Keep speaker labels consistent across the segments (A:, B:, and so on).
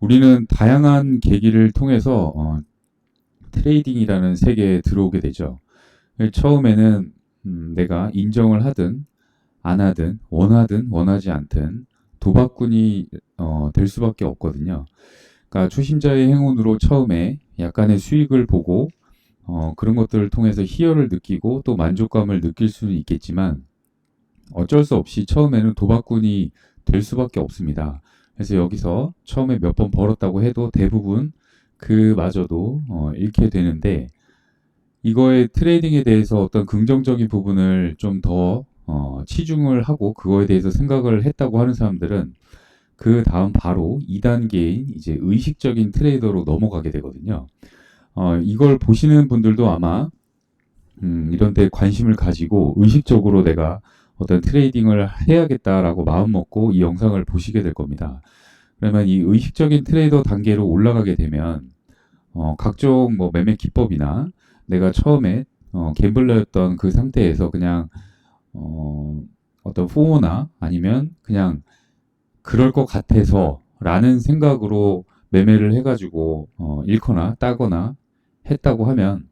A: 우리는 다양한 계기를 통해서 어, 트레이딩이라는 세계에 들어오게 되죠. 처음에는 음, 내가 인정을 하든 안 하든 원하든 원하지 않든 도박꾼이 어, 될 수밖에 없거든요. 그러니까 초심자의 행운으로 처음에 약간의 수익을 보고 어, 그런 것들을 통해서 희열을 느끼고 또 만족감을 느낄 수는 있겠지만 어쩔 수 없이 처음에는 도박꾼이 될 수밖에 없습니다. 그래서 여기서 처음에 몇 번 벌었다고 해도 대부분 그마저도 어, 잃게 되는데 이거의 트레이딩에 대해서 어떤 긍정적인 부분을 좀더 어, 치중을 하고 그거에 대해서 생각을 했다고 하는 사람들은 그 다음 바로 2단계인 이제 의식적인 트레이더로 넘어가게 되거든요. 어, 이걸 보시는 분들도 아마 음, 이런 데 관심을 가지고 의식적으로 내가 어떤 트레이딩을 해야겠다라고 마음 먹고 이 영상을 보시게 될 겁니다. 그러면 이 의식적인 트레이더 단계로 올라가게 되면 어, 각종 뭐 매매 기법이나 내가 처음에 어, 갬블러였던 그 상태에서 그냥 어, 어떤 포모나 아니면 그냥 그럴 것 같아서 라는 생각으로 매매를 해가지고 어, 잃거나 따거나 했다고 하면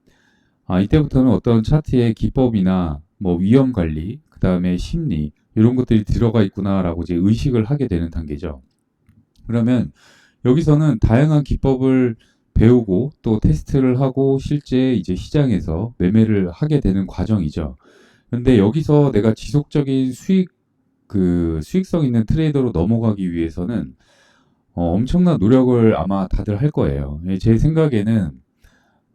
A: 아, 이때부터는 어떤 차트의 기법이나 뭐 위험 관리, 그 다음에 심리 이런 것들이 들어가 있구나라고 이제 의식을 하게 되는 단계죠. 그러면 여기서는 다양한 기법을 배우고 또 테스트를 하고 실제 이제 시장에서 매매를 하게 되는 과정이죠. 근데 여기서 내가 지속적인 수익 그 수익성 있는 트레이더로 넘어가기 위해서는 어, 엄청난 노력을 아마 다들 할 거예요. 예, 제 생각에는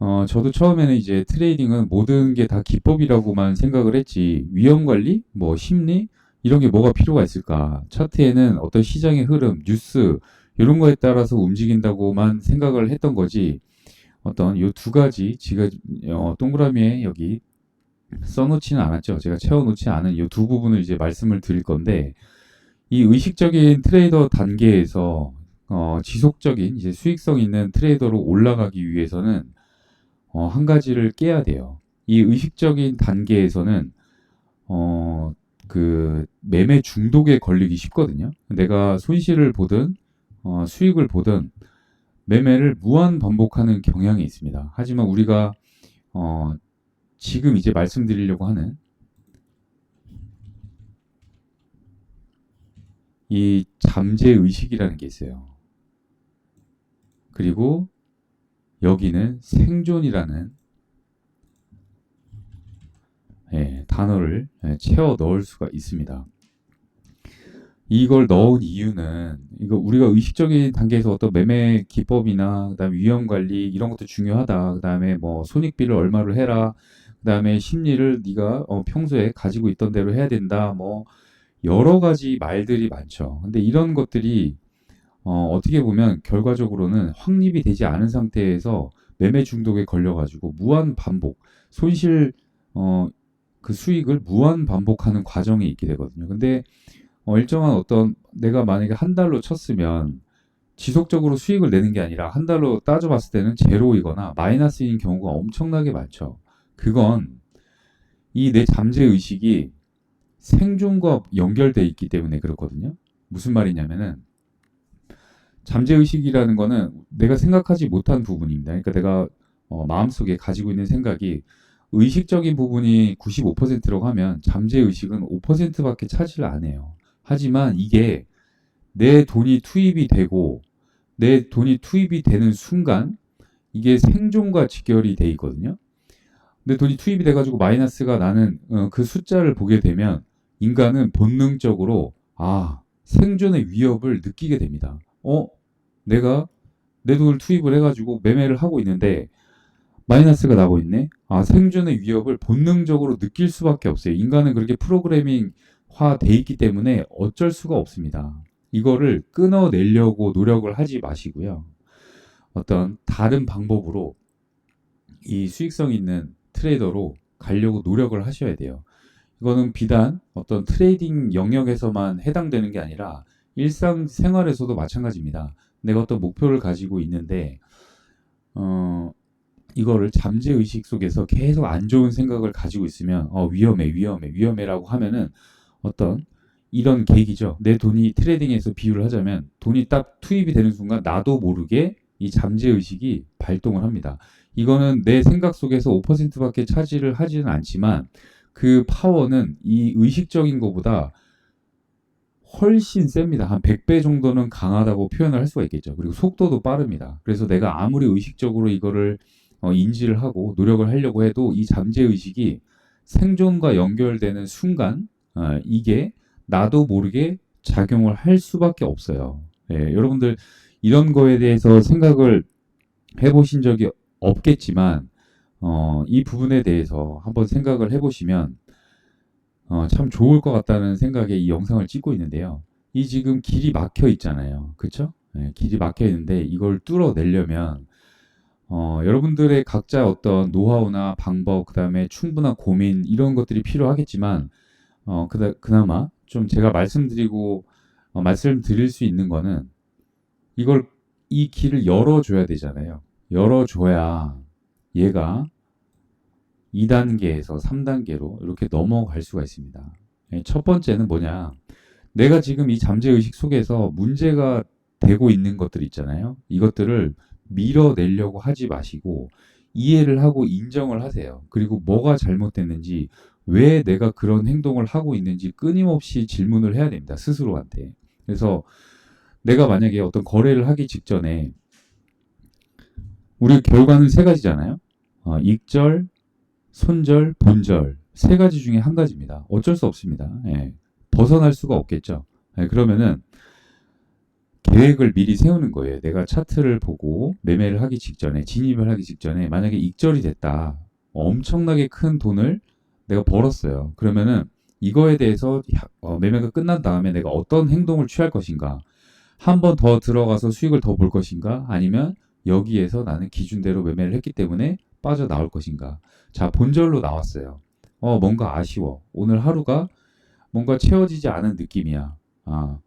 A: 어, 저도 처음에는 이제 트레이딩은 모든 게 다 기법이라고만 생각을 했지 위험 관리, 뭐 심리 이런 게 뭐가 필요가 있을까? 차트에는 어떤 시장의 흐름, 뉴스 이런 거에 따라서 움직인다고만 생각을 했던 거지. 어떤 요 두 가지 지가 어, 동그라미에 여기 써놓지는 않았죠. 제가 채워놓지 않은 이 두 부분을 이제 말씀을 드릴 건데 이 의식적인 트레이더 단계에서 어, 지속적인 이제 수익성 있는 트레이더로 올라가기 위해서는 어, 한 가지를 깨야 돼요. 이 의식적인 단계에서는 어, 그 매매 중독에 걸리기 쉽거든요. 내가 손실을 보든 어, 수익을 보든 매매를 무한 반복하는 경향이 있습니다. 하지만 우리가 어, 지금 이제 말씀드리려고 하는 이 잠재 의식이라는 게 있어요. 그리고 여기는 생존이라는 예, 단어를 예, 채워 넣을 수가 있습니다. 이걸 넣은 이유는 이거 우리가 의식적인 단계에서 어떤 매매 기법이나 그다음에 위험 관리 이런 것도 중요하다. 그다음에 뭐 손익비를 얼마로 해라. 그다음에 심리를 네가 어, 평소에 가지고 있던 대로 해야 된다. 뭐 여러 가지 말들이 많죠. 근데 이런 것들이 어, 어떻게 보면 결과적으로는 확립이 되지 않은 상태에서 매매 중독에 걸려가지고 무한 반복, 손실 어, 그 수익을 무한 반복하는 과정이 있게 되거든요. 근데 어, 일정한 어떤 내가 만약에 한 달로 쳤으면 지속적으로 수익을 내는 게 아니라 한 달로 따져봤을 때는 제로이거나 마이너스인 경우가 엄청나게 많죠. 그건 이 내 잠재 의식이 생존과 연결돼 있기 때문에 그렇거든요. 무슨 말이냐면은 잠재 의식이라는 거는 내가 생각하지 못한 부분입니다. 그러니까 내가 어, 마음속에 가지고 있는 생각이 의식적인 부분이 95%라고 하면 잠재 의식은 5%밖에 차지를 안 해요. 하지만 이게 내 돈이 투입이 되고 내 돈이 투입이 되는 순간 이게 생존과 직결이 돼 있거든요. 내 돈이 투입이 돼가지고 마이너스가 나는 어, 그 숫자를 보게 되면 인간은 본능적으로 아 생존의 위협을 느끼게 됩니다. 어 내가 내 돈을 투입을 해가지고 매매를 하고 있는데 마이너스가 나고 있네. 아 생존의 위협을 본능적으로 느낄 수밖에 없어요. 인간은 그렇게 프로그래밍화 돼 있기 때문에 어쩔 수가 없습니다. 이거를 끊어내려고 노력을 하지 마시고요. 어떤 다른 방법으로 이 수익성 있는 트레이더로 가려고 노력을 하셔야 돼요. 이거는 비단 어떤 트레이딩 영역에서만 해당되는 게 아니라 일상 생활에서도 마찬가지입니다. 내가 어떤 목표를 가지고 있는데, 어, 이거를 잠재 의식 속에서 계속 안 좋은 생각을 가지고 있으면, 어, 위험해, 위험해, 위험해라고 하면은 어떤 이런 계기죠. 내 돈이 트레이딩에서 비유를 하자면 돈이 딱 투입이 되는 순간 나도 모르게 이 잠재 의식이 발동을 합니다. 이거는 내 생각 속에서 5%밖에 차지를 하지는 않지만 그 파워는 이 의식적인 것보다 훨씬 셉니다. 한 100배 정도는 강하다고 표현을 할 수가 있겠죠. 그리고 속도도 빠릅니다. 그래서 내가 아무리 의식적으로 이거를 어, 인지를 하고 노력을 하려고 해도 이 잠재 의식이 생존과 연결되는 순간 어, 이게 나도 모르게 작용을 할 수밖에 없어요. 예, 여러분들 이런 거에 대해서 생각을 해보신 적이 없겠지만 어, 이 부분에 대해서 한번 생각을 해보시면 어, 참 좋을 것 같다는 생각에 이 영상을 찍고 있는데요. 이 지금 길이 막혀 있잖아요. 그쵸? 예, 길이 막혀 있는데 이걸 뚫어내려면 어, 여러분들의 각자 어떤 노하우나 방법, 그 다음에 충분한 고민 이런 것들이 필요하겠지만 어, 그다, 그나마 좀 제가 말씀드리고 어, 말씀드릴 수 있는 거는 이걸 이 길을 열어줘야 되잖아요. 열어줘야 얘가 2단계에서 3단계로 이렇게 넘어갈 수가 있습니다. 예, 첫 번째는 뭐냐? 내가 지금 이 잠재의식 속에서 문제가 되고 있는 것들 있잖아요. 이것들을 밀어내려고 하지 마시고 이해를 하고 인정을 하세요. 그리고 뭐가 잘못됐는지 왜 내가 그런 행동을 하고 있는지 끊임없이 질문을 해야 됩니다. 스스로한테. 그래서 내가 만약에 어떤 거래를 하기 직전에 우리 결과는 세 가지잖아요. 어, 익절, 손절, 본절 세 가지 중에 한 가지입니다. 어쩔 수 없습니다. 예, 벗어날 수가 없겠죠. 예, 그러면은 계획을 미리 세우는 거예요. 내가 차트를 보고 매매를 하기 직전에 진입을 하기 직전에 만약에 익절이 됐다. 엄청나게 큰 돈을 내가 벌었어요. 그러면은 이거에 대해서 어, 매매가 끝난 다음에 내가 어떤 행동을 취할 것인가? 한 번 더 들어가서 수익을 더 볼 것인가? 아니면 여기에서 나는 기준대로 매매를 했기 때문에 빠져나올 것인가? 자, 본절로 나왔어요. 어, 뭔가 아쉬워. 오늘 하루가 뭔가 채워지지 않은 느낌이야. 아,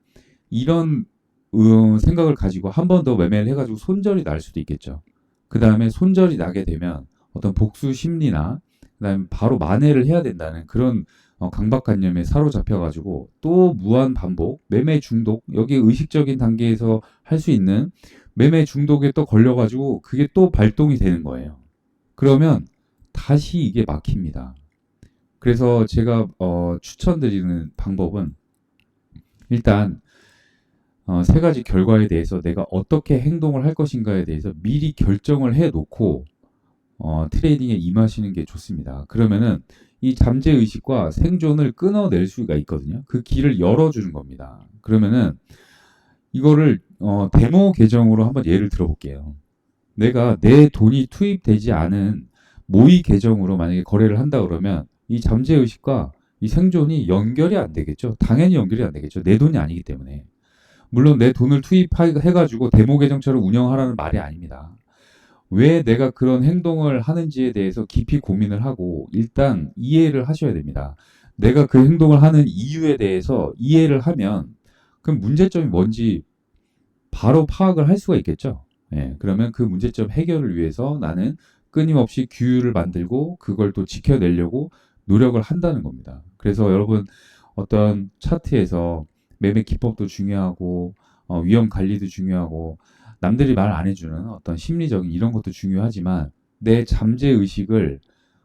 A: 이런 음, 생각을 가지고 한 번더 매매를 해가지고 손절이 날 수도 있겠죠. 그 다음에 손절이 나게 되면 어떤 복수 심리나 그다음에 바로 만회를 해야 된다는 그런 어, 강박관념에 사로잡혀가지고 또 무한 반복, 매매 중독, 여기 의식적인 단계에서 할 수 있는 매매 중독에 또 걸려가지고 그게 또 발동이 되는 거예요. 그러면 다시 이게 막힙니다. 그래서 제가 어, 추천드리는 방법은 일단 어, 세 가지 결과에 대해서 내가 어떻게 행동을 할 것인가에 대해서 미리 결정을 해 놓고 어, 트레이딩에 임하시는 게 좋습니다. 그러면은 이 잠재 의식과 생존을 끊어낼 수가 있거든요. 그 길을 열어주는 겁니다. 그러면은 이거를 어, 데모 계정으로 한번 예를 들어볼게요. 내가 내 돈이 투입되지 않은 모의 계정으로 만약에 거래를 한다 그러면 이 잠재 의식과 이 생존이 연결이 안 되겠죠. 당연히 연결이 안 되겠죠. 내 돈이 아니기 때문에. 물론 내 돈을 투입해가지고 데모 계정처럼 운영하라는 말이 아닙니다. 왜 내가 그런 행동을 하는지에 대해서 깊이 고민을 하고 일단 이해를 하셔야 됩니다. 내가 그 행동을 하는 이유에 대해서 이해를 하면 그럼 문제점이 뭔지 바로 파악을 할 수가 있겠죠. 예, 그러면 그 문제점 해결을 위해서 나는 끊임없이 규율을 만들고 그걸 또 지켜내려고 노력을 한다는 겁니다. 그래서 여러분 어떤 차트에서 매매 기법도 중요하고 어, 위험 관리도 중요하고 남들이 말 안 해주는 어떤 심리적인 이런 것도 중요하지만 내 잠재 의식을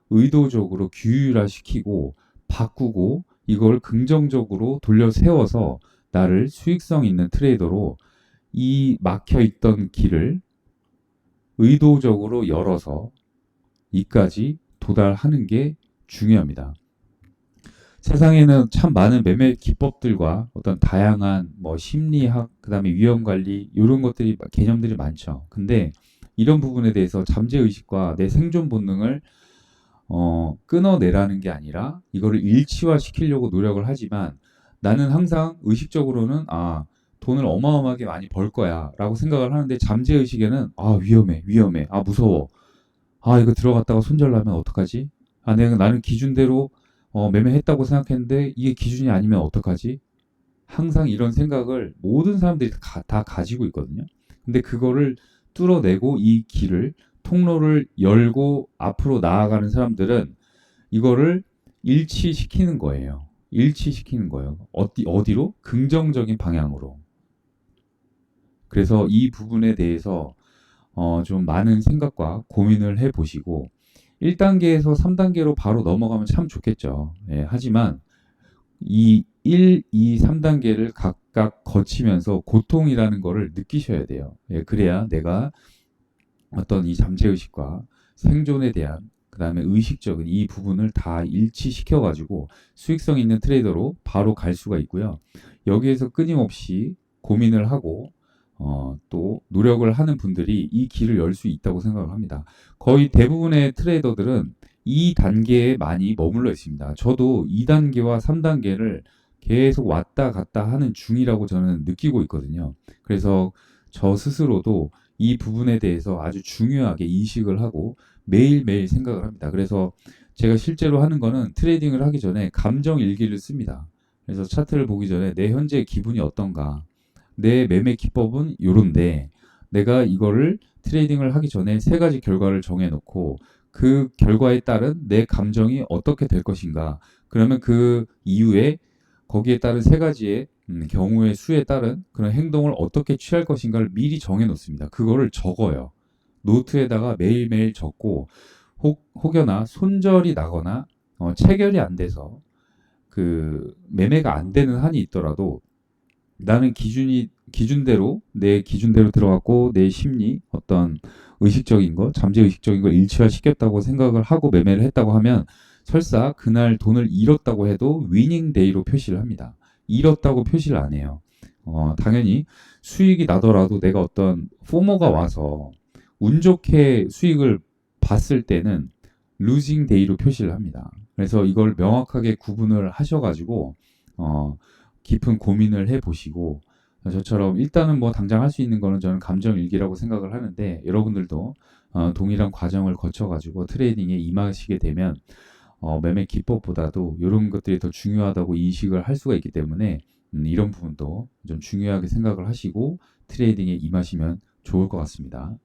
A: 의도적으로 규율화시키고 바꾸고 이걸 긍정적으로 돌려 세워서 나를 수익성 있는 트레이더로 이 막혀 있던 길을 의도적으로 열어서 이까지 도달하는 게 중요합니다. 세상에는 참 많은 매매 기법들과 어떤 다양한 뭐 심리학, 그다음에 위험 관리 이런 것들이 개념들이 많죠. 근데 이런 부분에 대해서 잠재 의식과 내 생존 본능을 어, 끊어내라는 게 아니라 이거를 일치화 시키려고 노력을 하지만 나는 항상 의식적으로는 아 돈을 어마어마하게 많이 벌 거야 라고 생각을 하는데 잠재 의식에는 아 위험해 위험해 아 무서워 아 이거 들어갔다가 손절나면 어떡하지 아 내가 나는 기준대로 어, 매매했다고 생각했는데 이게 기준이 아니면 어떡하지? 항상 이런 생각을 모든 사람들이 다, 다 가지고 있거든요. 근데 그거를 뚫어내고 이 길을 통로를 열고 앞으로 나아가는 사람들은 이거를 일치시키는 거예요. 일치시키는 거예요. 어디 어디로? 긍정적인 방향으로. 그래서 이 부분에 대해서 어, 좀 많은 생각과 고민을 해 보시고 1단계에서 3단계로 바로 넘어가면 참 좋겠죠. 예, 하지만 이 1, 2, 3단계를 각각 거치면서 고통이라는 거를 느끼셔야 돼요. 예, 그래야 내가 어떤 이 잠재의식과 생존에 대한 그 다음에 의식적인 이 부분을 다 일치시켜 가지고 수익성 있는 트레이더로 바로 갈 수가 있고요. 여기에서 끊임없이 고민을 하고 어, 또 노력을 하는 분들이 이 길을 열 수 있다고 생각을 합니다. 거의 대부분의 트레이더들은 이 단계에 많이 머물러 있습니다. 저도 2단계와 3단계를 계속 왔다 갔다 하는 중이라고 저는 느끼고 있거든요. 그래서 저 스스로도 이 부분에 대해서 아주 중요하게 인식을 하고 매일매일 생각을 합니다. 그래서 제가 실제로 하는 거는 트레이딩을 하기 전에 감정 일기를 씁니다. 그래서 차트를 보기 전에 내 현재 기분이 어떤가, 내 매매 기법은 요런데 내가 이거를 트레이딩을 하기 전에 세 가지 결과를 정해놓고 그 결과에 따른 내 감정이 어떻게 될 것인가. 그러면 그 이후에 거기에 따른 세 가지의 음, 경우의 수에 따른 그런 행동을 어떻게 취할 것인가를 미리 정해놓습니다. 그거를 적어요. 노트에다가 매일매일 적고 혹, 혹여나 손절이 나거나 어, 체결이 안 돼서 그 매매가 안 되는 한이 있더라도 나는 기준이 기준대로 내 기준대로 들어갔고 내 심리 어떤 의식적인 거 잠재 의식적인 걸 일치화 시켰다고 생각을 하고 매매를 했다고 하면 설사 그날 돈을 잃었다고 해도 위닝 데이로 표시를 합니다. 잃었다고 표시를 안 해요. 어, 당연히 수익이 나더라도 내가 어떤 포모가 와서 운 좋게 수익을 봤을 때는 루징 데이로 표시를 합니다. 그래서 이걸 명확하게 구분을 하셔가지고 어, 깊은 고민을 해 보시고 저처럼 일단은 뭐 당장 할 수 있는 거는 저는 감정 일기라고 생각을 하는데 여러분들도 어, 동일한 과정을 거쳐 가지고 트레이딩에 임하시게 되면 어, 매매 기법보다도 이런 것들이 더 중요하다고 인식을 할 수가 있기 때문에 음, 이런 부분도 좀 중요하게 생각을 하시고 트레이딩에 임하시면 좋을 것 같습니다.